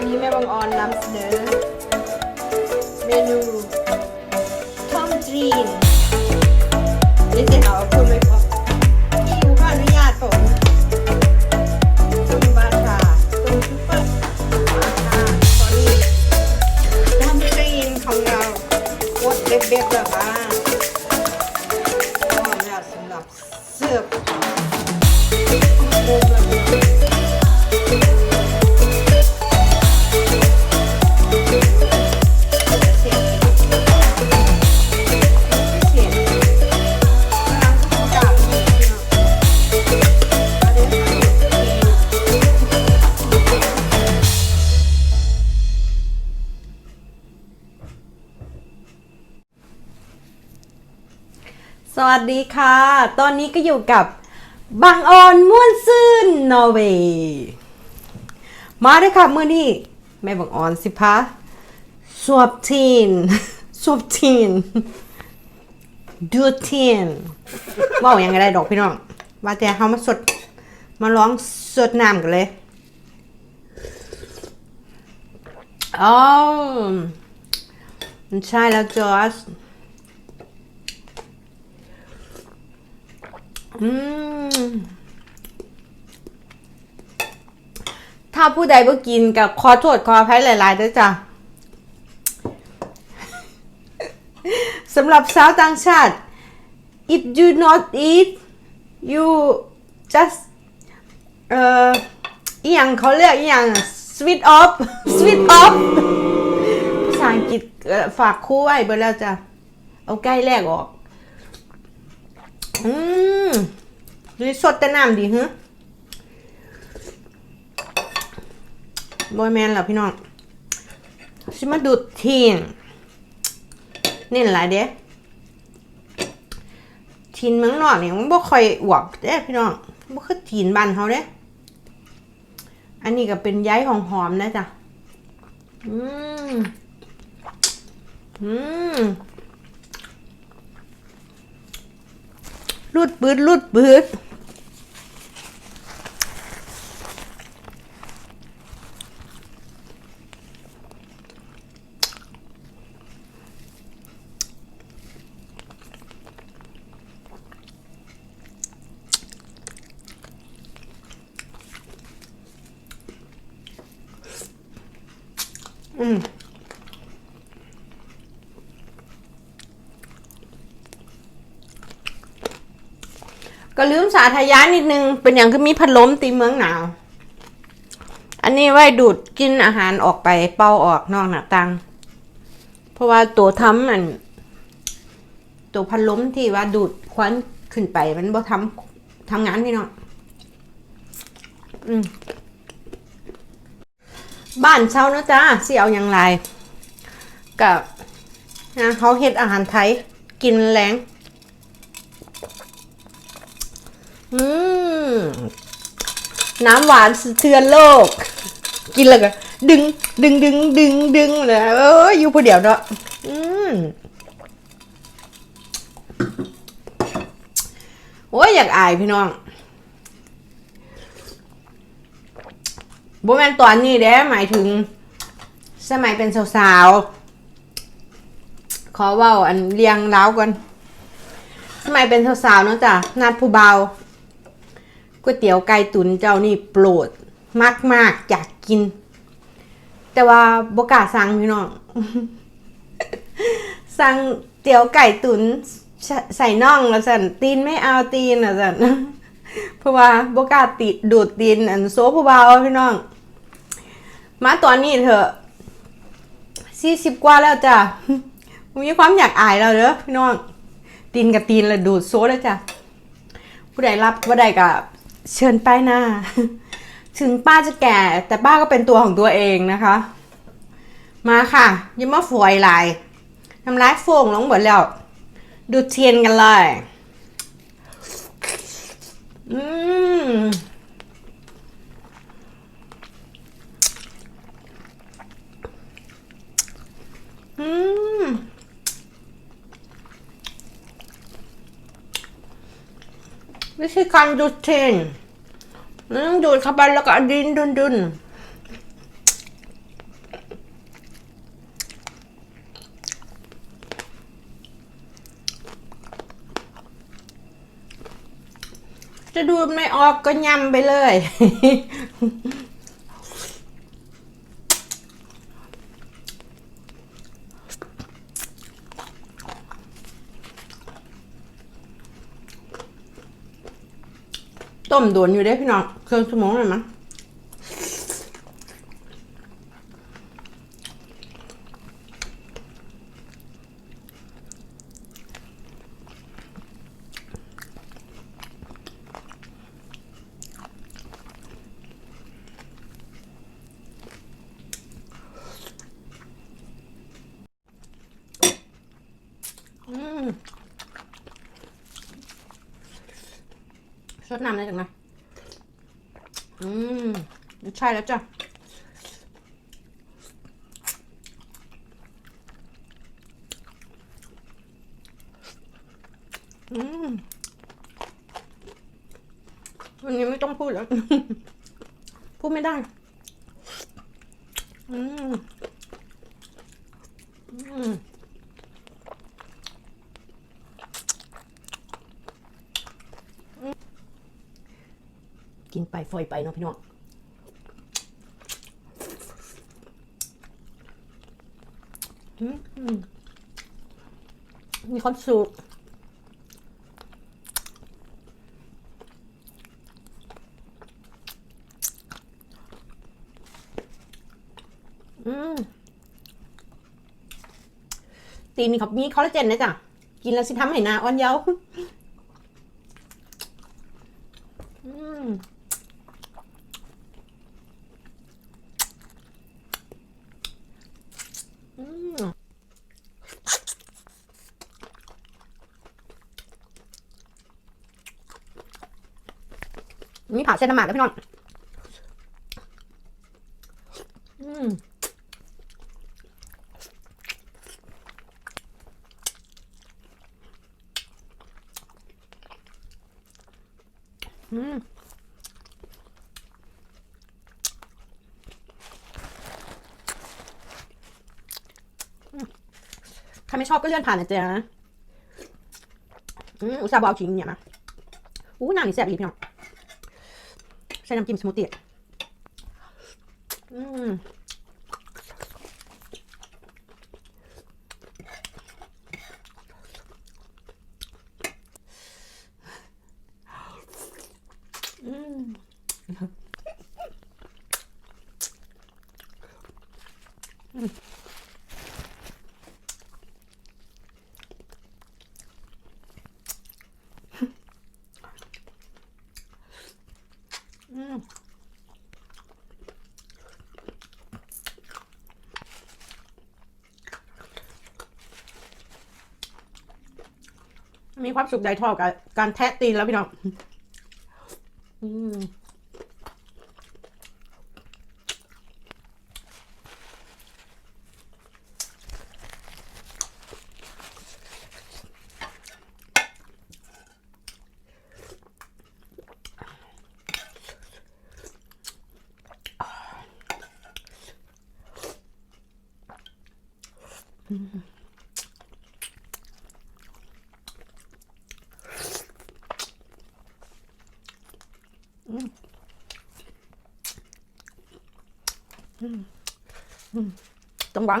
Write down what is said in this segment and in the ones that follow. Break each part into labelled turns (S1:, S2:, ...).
S1: วันนี้แม่บังออนนำเสนอ สวัสดีค่ะ ตอนนี้ก็อยู่กับบางออนม่วนซื่นนอร์เวย์มาเลยค่ะเมื่อนี้แม่บางออนสิพะสวบทีนสวบทีนดูทีนว่าอย่างไรดอกพี่น้อง ว่าแต่เขามาสด มาร้องสดน้ำกันเลยอ๋อมันใช่แล้วจอร์จ อืม ถ้าผู้ใดบ่กินกับขอโทษขออภัยหลายๆด้วยจ้ะสำหรับสาวต่างชาติ if you not eat you just เอ่ออีหยังเขาเรียกอีหยัง sweet off sweet off ภาษาอังกฤษเอ่อฝากครู่ไว้เบอร์แล้วจ้ะ เอาใกล้แรกออก อืม ดูสดแต่น้ำดีฮึบอยแมนเหรอพี่น้องชิมาดูดทีนนี่หลายเด้ทีนเมืองนอกเนี่ยมันบ่ค่อยอวบเด้พี่น้องบ่คือทีนบ้านเขาเด้ อันนี้ก็เป็นย้ายของหอมนะจ๊ะ อืม อืมรูดปืดรูดปืด อืมก็ลืมสาธยายนิดนึง เป็นอย่างคือมีพัดลมตีเมืองหนาว อันนี้ไว้ดูดกินอาหารออกไปเป่าออกนอกหน้าต่างเพราะว่าตัวทำมัน ตัวพัดลมที่ว่าดูดควันขึ้นไปมันบ่ทำทำงานพี่น้องอืม บ้านเช่านะจ๊ะสิเอาอย่างไรกับนะเขาเฮ็ดอาหารไทย กินแรงอืมน้ำหวานสะเทือนโลก กินแล้วก็ดึง ดึงดึงดึงดึงเลยเอออยู่ผู้เดียวเนาะอืมโอ้ยอยากอายพี่น้อง บ่แม่นตอนนี้เด้หมายถึง สมัยเป็นสาวๆ ขอเว่าอันเรียงเล้ากัน สมัยเป็นสาวๆเนาะจ้ะนัดผู้เบาก๋วยเตี๋ยวไก่ตุ๋นเจ้านี่โปรดมากๆอยากกิน แต่ว่าบกาสั่งพี่น้องสั่งเตี๋ยวไก่ตุ๋นใส่น่องแล้วสันตีนไม่เอาตีนอะสันเพราะว่าบกาติดดูดตีนอันโซผู้เบาพี่น้อง มาตอนนี้เถอะสี่สิบกว่าแล้วจ้ะมีความอยากอายแล้วเด้อพี่น้อง ตีนกับตีนเลยดูดโซเลยจ้ะ ผู้ใดรับว่าใดก็เชิญป้ายหน้า ถึงป้าจะแก่แต่ป้าก็เป็นตัวของตัวเองนะคะ มาค่ะยังมาฝอยลายทำร้ายโฟงลงหมดแล้ว ดูเทียนกันเลย อืม วิธีการดูดเทนต้องดูดเข้าไปแล้วก็ดินดุนดุนจะดูไม่ออกก็ยำไปเลย ต้มโดนอยู่ได้พี่น้องเครื่องสมงเลยมั้งอืมช ดน้ำได้จังนะอืมใช่แล้วจ้ะอืมวันนี้ไม่ต้องพูดแล้ว พูดไม่ได้ อืมอืม กินไปฟอยไปเนาะพี่น้องมีความสุขตีนมีครับมีคอลลาเจนนะจ๊ะ กินแล้วสิทำให้หน้าอ่อนเยาว์อืมอืม นี่ผ่าเส้นน้ำมากแล้วพี่น้องอืมอืมใครไม่ชอบก็เลื่อนผ่านนะจ๊ะอืมอุตส่าห์บอกขิงเนี่ยมาอู้น้ำนี่แซ่บดีพี่น้อง ใช้น้ำจิ้มสมูทตี้อืมอืมอืม มีความสุขใดเทอกับการแทะตีนแล้วพี่น้องอืม ต้องหวัง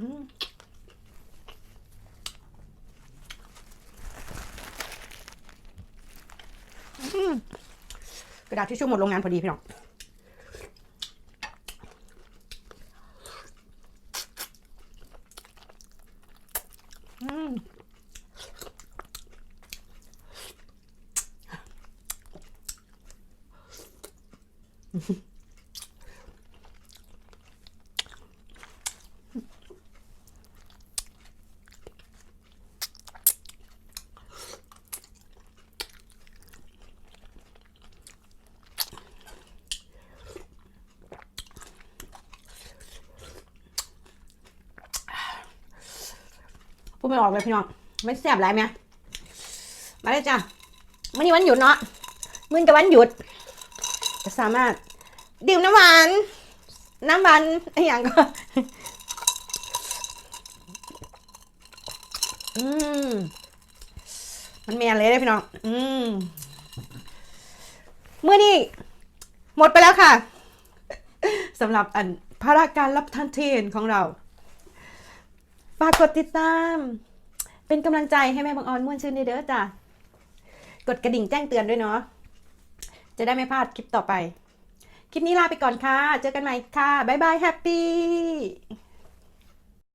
S1: อืมอืมกระดาษทิชชู่หมดโรงงานพอดีพี่น้อง อืมพูด ไม่ออกเลยพี่น้องไม่แซ่บไรไหมมาเลยจ้ะวันนี้วันหยุดเนาะมื้อนี้กับวันหยุดจะสามารถดื่มน้ำหวานน้ำหวานไอ้อย่างก็อืมมันแมนเลยได้พี่น้องอืมเมื่อนี้หมดไปแล้วค่ะสำหรับอันภารการรับท่านเทนของเรา ฝากกดติดตาม เป็นกำลังใจให้แม่บางออนม่วนชื่นเด้อจ้ะกดกระดิ่งแจ้งเตือนด้วยเนาะจะได้ไม่พลาดคลิปต่อไป คลิปนี้ลาไปก่อนค่ะ เจอกันใหม่ค่ะ บ๊ายบายแฮปปี้